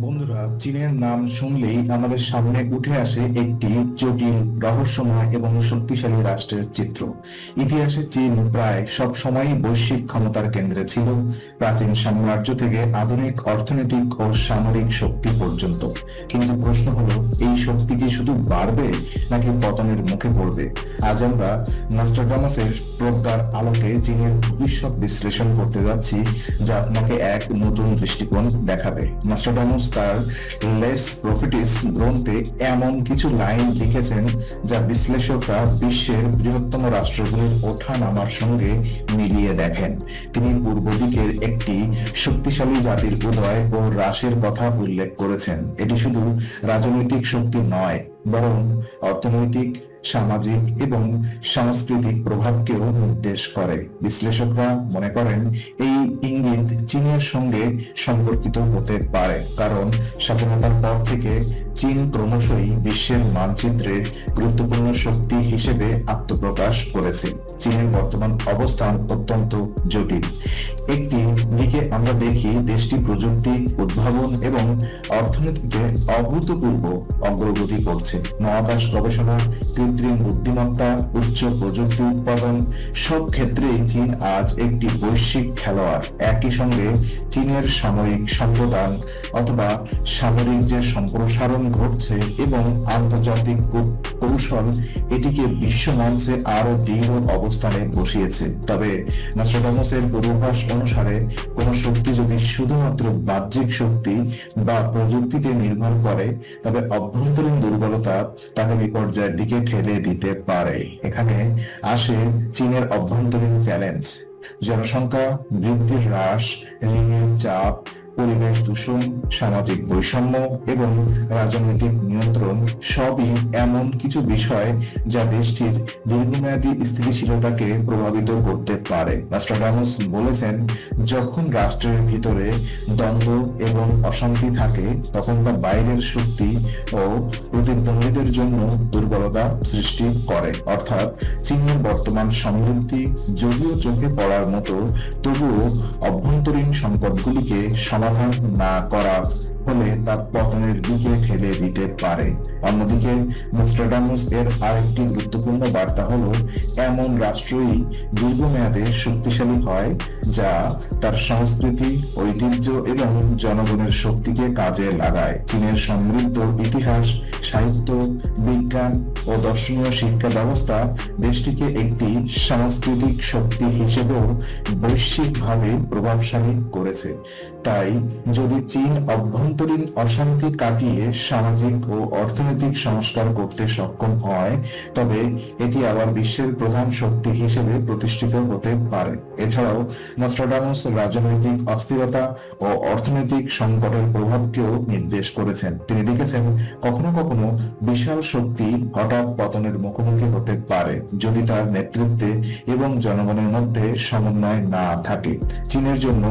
বন্ধুরা, চীনের নাম শুনলেই আমাদের সামনে উঠে আসে একটি জটিল, রহস্যময় এবং শক্তিশালী রাষ্ট্রের চিত্র। ইতিহাসে চীন প্রায় সব সময়ই বৈশ্বিক ক্ষমতার কেন্দ্রে ছিল, প্রাচীন সাম্রাজ্য থেকে আধুনিক অর্থনৈতিক ও সামরিক শক্তি পর্যন্ত। কিন্তু প্রশ্ন হলো, এই শক্তি কি শুধু বাড়বে নাকি পতনের মুখে পড়বে? আজ আমরা নাস্ট্রাডামাসের প্রজ্ঞার আলোকে চীনের ভবিষ্যৎ বিশ্লেষণ করতে যাচ্ছি, যা আপনাকে এক নতুন দৃষ্টিকোণ দেখাবে। নাস্ট্রাডামাস তার লেস প্রফিটিস গ্রন্থে এমন কিছু লাইন লিখেছেন যা বিশ্লেষকরা বিশ্বের বৃহত্তম রাষ্ট্রগুলির ওঠা নামার সঙ্গে মিলিয়ে দেখেন। তিনি পূর্ব দিকের একটি শক্তিশালী জাতির উদয় ও হ্রাসের কথা উল্লেখ করেছেন। এটি শুধু রাজনৈতিক শক্তি নয়, বরং অর্থনৈতিক সামাজিক এবং সাংস্কৃতিক প্রভাবকেও নির্দেশ করে। বিশ্লেষকরা মনে করেন, এই ইঙ্গিত চীনের সঙ্গে সম্পর্কিত হতে পারে, কারণ স্বাধীনতার পর থেকে চীন ক্রমশই বিশ্বের মানচিত্রে গুরুত্বপূর্ণ শক্তি হিসেবে আত্মপ্রকাশ করেছে। চীনের বর্তমান অবস্থান অত্যন্ত জটিল। একটি দিকে আমরা দেখি দেশটি প্রযুক্তি, উদ্ভাবন এবং অর্থনীতিতে অভূতপূর্ব অগ্রগতি করছে। মহাকাশ গবেষণা, কৃত্রিম বুদ্ধিমত্তা, উচ্চ প্রযুক্তি উৎপাদন, সব ক্ষেত্রেই চীন আজ একটি বৈশ্বিক খেলোয়াড়। একই সঙ্গে চীনের সামরিক সম্প্রদান অথবা সামরিক যে সম্প্রসারণ ঘটছে এবং আন্তর্জাতিক কৌশল এটিকে বিশ্ব মঞ্চে আরও দৃঢ় অবস্থানে বসিয়েছে। তবে নাস্ট্রাডামসের পূর্বাভাস অনুসারে কোন শক্তি যদি শুধুমাত্র বাহ্যিক শক্তি বা প্রযুক্তিতে নির্ভর করে, তবে অভ্যন্তরীণ দুর্বলতা তাকে বিপর্যয়ের দিকে ঠেলে দিতে পারে। এখানে আসে চীনের অভ্যন্তরীণ চ্যালেঞ্জ। জনসংখ্যা বৃদ্ধির হ্রাস, ঋণের চাপ পরিবেশ দূষণ, সামাজিক বৈষম্য এবং রাজনৈতিক নিয়ন্ত্রণ সবই এমন কিছু বিষয় যা দেশটির দীর্ঘমেয়াদী স্থিতিশীলতাকে প্রভাবিত করতে পারে। নাস্ট্রাডামস বলেছেন, যখন রাষ্ট্রের ভিতরে দ্বন্দ্ব এবং অশান্তি থাকে, তখন তা বাইরের শক্তি ও প্রতিদ্বন্দ্বীদের জন্য দুর্বলতা সৃষ্টি করে। অর্থাৎ চীনের বর্তমান সমৃদ্ধি যদিও চোখে পড়ার মতো, তবুও অভ্যন্তরীণ সংকটগুলিকে সমাধান না করা হলে তা পতনের দিকে ঠেলে দিতে পারে। অন্যদিকে, নোস্ট্রাডামুস এর আরেকটি গুরুত্বপূর্ণ বার্তা হলো, এমন রাষ্ট্রই দীর্ঘমেয়াদে শক্তিশালী হয়, যা তার সংস্কৃতি, ঐতিহ্য এবং জনগণের শক্তিকে কাজে লাগায়। চীনের সমৃদ্ধ ইতিহাস, সাহিত্য, বিজ্ঞান ও দর্শনীয় শিক্ষা ব্যবস্থা দেশটিকে একটি সাংস্কৃতিক শক্তি হিসেবেও বৈশ্বিকভাবে প্রভাবশালী করেছে। তাই, যদি চীন অভ্যন্তরীণ অশান্তি কাটিয়ে সামাজিক ও অর্থনৈতিক সংস্কার করতে সক্ষম হয়, তবে এটি আবার বিশ্বের প্রধান শক্তি হিসেবে প্রতিষ্ঠিত হতে পারে। এছাড়াও, নস্ট্রাডামস রাজনৈতিক অস্থিরতা ও অর্থনৈতিক সংকটের প্রভাবকেও নির্দেশ করেছেন। তিনি লিখেছেন, কখনো কখনো বিশাল শক্তি হঠাৎ পতনের মুখোমুখি হতে পারে, যদি তার নেতৃত্বে এবং জনগণের মধ্যে সমন্বয় না থাকে। চীনের জন্য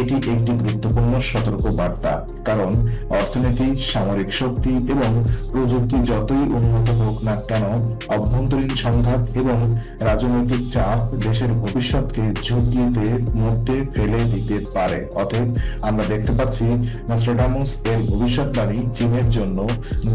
এটি একটি গুরুত্বপূর্ণ সতর্ক বার্তা কারণ অর্থনীতি, সামরিক শক্তি এবং প্রযুক্তি যতই উন্নত হোক না কেন, অভ্যন্তরীণ সংঘাত এবং রাজনৈতিক চাপ দেশের ভবিষ্যৎকে ঝুঁকিতে মধ্যে ফেলে দিতে পারে। অতএব আমরা দেখতে পাচ্ছি, নাস্ট্রাডামুস এর ভবিষ্যৎবাণী চীনের জন্য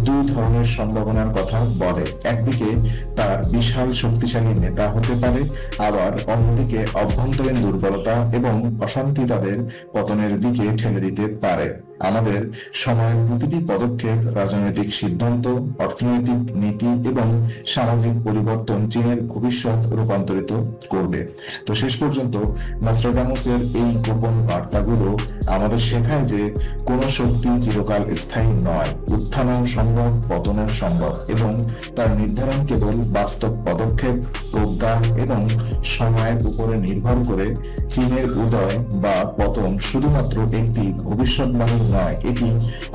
দুই ধরনের সম্ভাবনার কথা বলে। একদিকে তার বিশাল শক্তিশালী নেতা হতে পারে, আবার অন্যদিকে অভ্যন্তরীণ দুর্বলতা এবং অশান্তি তাদের পতনের দিকে ঠেলে দিতে পারে। আমাদের সময়ের প্রতিটি পদক্ষেপ, রাজনৈতিক সিদ্ধান্ত, অর্থনৈতিক নীতি এবং সামাজিক পরিবর্তন চীনের ভবিষ্যৎ রূপান্তরিত করবে। তো শেষ পর্যন্ত নাস্ট্রাডামোসের এই গোপন বার্তাগুলো আমাদের শেখায় যে কোন শক্তি চিরকাল স্থায়ী নয়। উত্থানও সম্ভব পতনও সম্ভব এবং তার নির্ধারণ কেবল বাস্তব পদক্ষেপ প্রজ্ঞা এবং সময়ের উপরে নির্ভর করে চীনের উদয় বা পতন শুধুমাত্র একটি ভবিষ্যৎবাণী নয়, এটি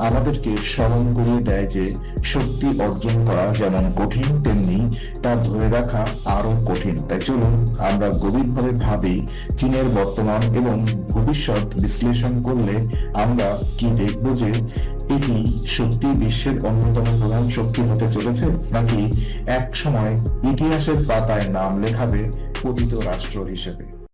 আমাদেরকে স্মরণ করিয়ে দেয় যে শক্তি অর্জন করা যেমন কঠিন, তেমনি তা ধরে রাখা আরও কঠিন। তাই চলুন আমরা গভীরভাবে ভাবি চীনের বর্তমান এবং ভবিষ্যৎ বিশ্লেষণ করলে আমরা কি দেখব যে এটি সত্যি বিশ্বের অন্যতম প্রধান শক্তি হতে চলেছে? নাকি এক সময় ইতিহাসের পাতায় নাম লেখাবে পতিত রাষ্ট্র হিসেবে?